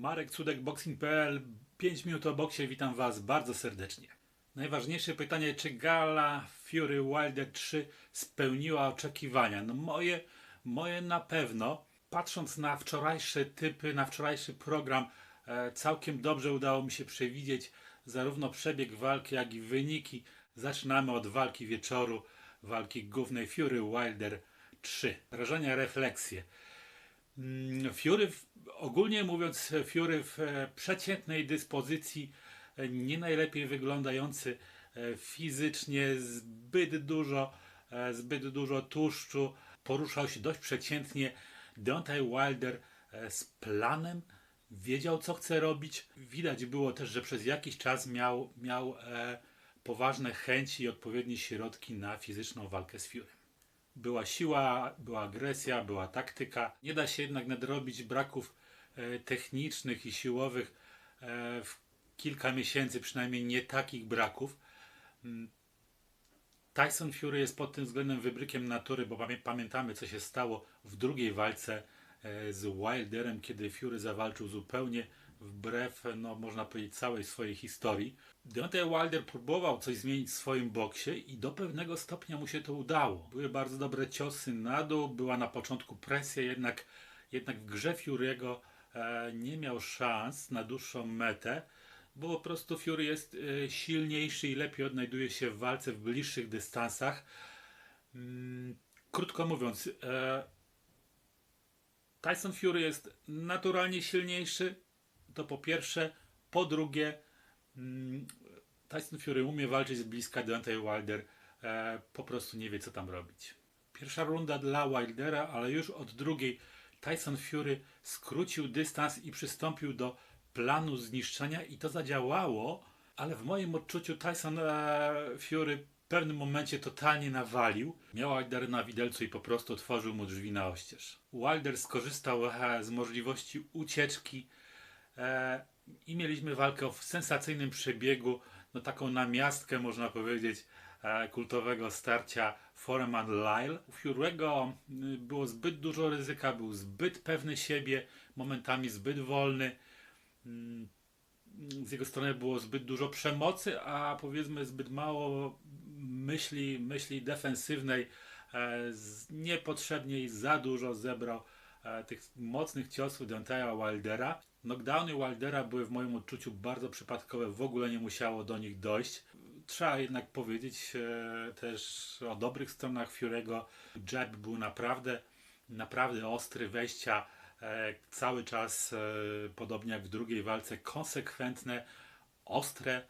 Marek Cudek, boxing.pl, 5 minut o boksie, witam Was bardzo serdecznie. Najważniejsze pytanie, czy gala Fury Wilder 3 spełniła oczekiwania? No moje, moje na pewno. Patrząc na wczorajsze typy, na wczorajszy program, e, całkiem dobrze udało mi się przewidzieć zarówno przebieg walki, jak i wyniki. Zaczynamy od walki wieczoru, walki głównej Fury Wilder 3. Wrażenia, refleksje. Mm, Fury, ogólnie mówiąc, Fury w e, przeciętnej dyspozycji, e, nie najlepiej wyglądający e, fizycznie, zbyt dużo, zbyt dużo tłuszczu, poruszał się dość przeciętnie. Deontay Wilder z planem, wiedział co chce robić. Widać było też, że przez jakiś czas miał, miał poważne chęci i odpowiednie środki na fizyczną walkę z Fury. Była siła, była agresja, była taktyka. Nie da się jednak nadrobić braków e, technicznych i siłowych e, w kilka miesięcy, przynajmniej nie takich braków. Mm. Tyson Fury jest pod tym względem wybrykiem natury, bo pamię- pamiętamy, co się stało w drugiej walce z Wilderem, kiedy Fury zawalczył zupełnie wbrew, no, można powiedzieć, całej swojej historii. Deontay Wilder próbował coś zmienić w swoim boksie i do pewnego stopnia mu się to udało. Były bardzo dobre ciosy na dół, była na początku presja, jednak, jednak w grze Fury'ego e, nie miał szans na dłuższą metę, bo po prostu Fury jest e, silniejszy i lepiej odnajduje się w walce w bliższych dystansach. Mm, krótko mówiąc, e, Tyson Fury jest naturalnie silniejszy, to po pierwsze. Po drugie, mm, Tyson Fury umie walczyć z bliska, Deontay Wilder e, po prostu nie wie, co tam robić. Pierwsza runda dla Wildera, ale już od drugiej Tyson Fury skrócił dystans i przystąpił do planu zniszczenia i to zadziałało, ale w moim odczuciu Tyson e, Fury pewnym momencie totalnie nawalił. Miał Wilder na widelcu i po prostu otworzył mu drzwi na oścież. Wilder skorzystał e, z możliwości ucieczki e, i mieliśmy walkę o sensacyjnym przebiegu, no taką namiastkę można powiedzieć e, kultowego starcia Foreman-Lyle. U Fury'ego było zbyt dużo ryzyka, był zbyt pewny siebie, momentami zbyt wolny. Mm, Z jego strony było zbyt dużo przemocy, a powiedzmy zbyt mało myśli, myśli defensywnej. E, Niepotrzebnie i za dużo zebrał e, tych mocnych ciosów Deontaya Wildera. Knockdowny Wildera były w moim odczuciu bardzo przypadkowe, w ogóle nie musiało do nich dojść. Trzeba jednak powiedzieć e, też o dobrych stronach Fury'ego. Jab był naprawdę, naprawdę ostry, wejścia cały czas, podobnie jak w drugiej walce, konsekwentne, ostre,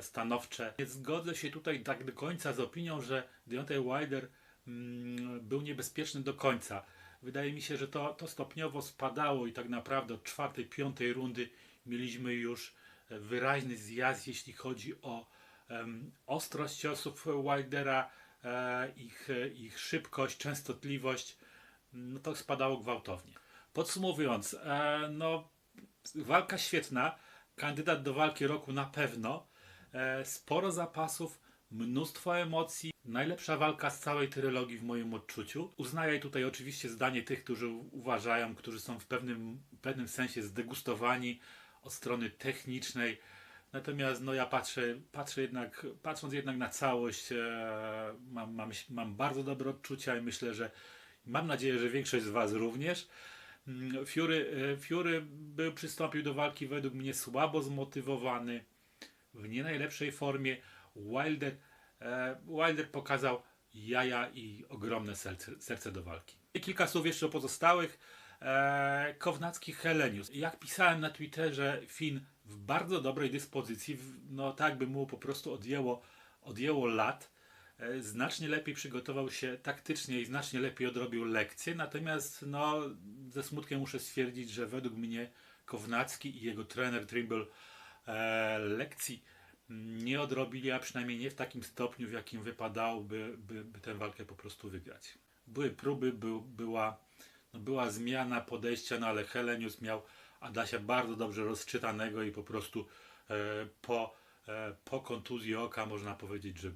stanowcze. Nie zgodzę się tutaj tak do końca z opinią, że Deontay Wilder mm, był niebezpieczny do końca. Wydaje mi się, że to, to stopniowo spadało i tak naprawdę od czwartej, piątej rundy mieliśmy już e, wyraźny zjazd, jeśli chodzi o em, ostrość ciosów Wildera, e, ich, e, ich szybkość, częstotliwość. No to spadało gwałtownie. Podsumowując, e, no walka świetna, kandydat do walki roku na pewno, e, sporo zapasów, mnóstwo emocji, najlepsza walka z całej trylogii w moim odczuciu. Uznaję tutaj oczywiście zdanie tych, którzy uważają, którzy są w pewnym, pewnym sensie zdegustowani od strony technicznej. Natomiast no ja patrzę, patrzę jednak, patrząc jednak na całość, e, mam, mam, mam bardzo dobre odczucia i myślę, że mam nadzieję, że większość z Was również. Mm, Fury, e, Fury był, przystąpił do walki według mnie słabo zmotywowany, w nie najlepszej formie. Wilder, e, Wilder pokazał jaja i ogromne serce, serce do walki. I kilka słów jeszcze o pozostałych. E, Kownacki Helenius. Jak pisałem na Twitterze, Finn w bardzo dobrej dyspozycji, no tak by mu po prostu odjęło, odjęło lat. E, Znacznie lepiej przygotował się taktycznie i znacznie lepiej odrobił lekcje, natomiast no, ze smutkiem muszę stwierdzić, że według mnie Kownacki i jego trener Trimble lekcji nie odrobili, a przynajmniej nie w takim stopniu, w jakim wypadałoby by, by tę walkę po prostu wygrać. Były próby, był, była, no była zmiana podejścia, no ale Helenius miał Adasia bardzo dobrze rozczytanego i po prostu e, po, e, po kontuzji oka można powiedzieć, że e,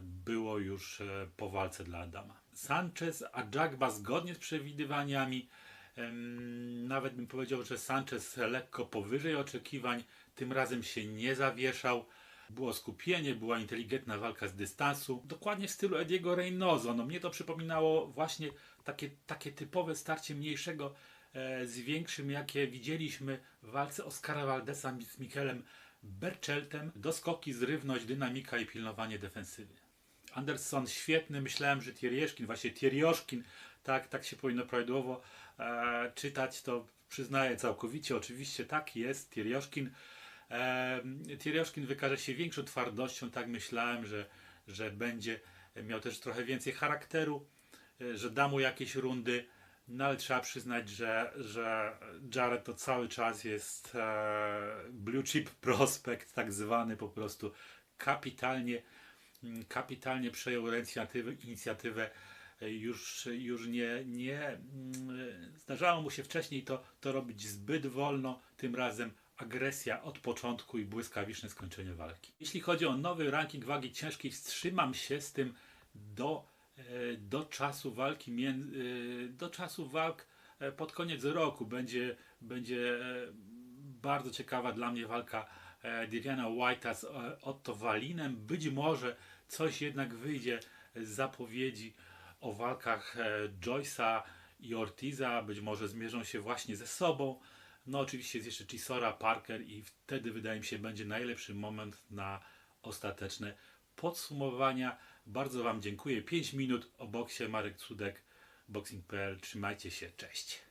było już e, po walce dla Adama. Sanchez, a Jagba zgodnie z przewidywaniami Nawet bym powiedział, że Sanchez lekko powyżej oczekiwań. Tym razem się nie zawieszał. Było skupienie, była inteligentna walka z dystansu. Dokładnie w stylu Ediego Reynoso. No mnie to przypominało właśnie takie, takie typowe starcie mniejszego e, z większym, jakie widzieliśmy w walce Oscara Valdesa z Mikelem Berczeltem. Doskoki, zrywność, dynamika i pilnowanie defensywy. Anderson świetny, myślałem, że Tierjeszkin, właśnie Tierjoszkin, tak, tak się powinno prawidłowo e, czytać, to przyznaję całkowicie, oczywiście tak jest, Tierjoszkin. E, Tierjoszkin wykaże się większą twardością, tak myślałem, że, że będzie miał też trochę więcej charakteru, e, że da mu jakieś rundy, no ale trzeba przyznać, że, że Jared to cały czas jest e, blue chip prospekt, tak zwany po prostu kapitalnie kapitalnie przejął inicjatywę, inicjatywę e, już, już nie, nie mm, zdarzało mu się wcześniej to, to robić zbyt wolno, tym razem agresja od początku i błyskawiczne skończenie walki. Jeśli chodzi o nowy ranking wagi ciężkiej, wstrzymam się z tym do, e, do czasu walki, e, do czasu walk pod koniec roku. Będzie, będzie bardzo ciekawa dla mnie walka e, Diviana White'a z e, Otto Walinem. Być może coś jednak wyjdzie z zapowiedzi o walkach e, Joyce'a i Ortiza. Być może zmierzą się właśnie ze sobą. No oczywiście jest jeszcze Chisora, Parker i wtedy wydaje mi się będzie najlepszy moment na ostateczne podsumowania. Bardzo Wam dziękuję. 5 minut o boksie Marek Cudek, Boxing.pl. Trzymajcie się, cześć.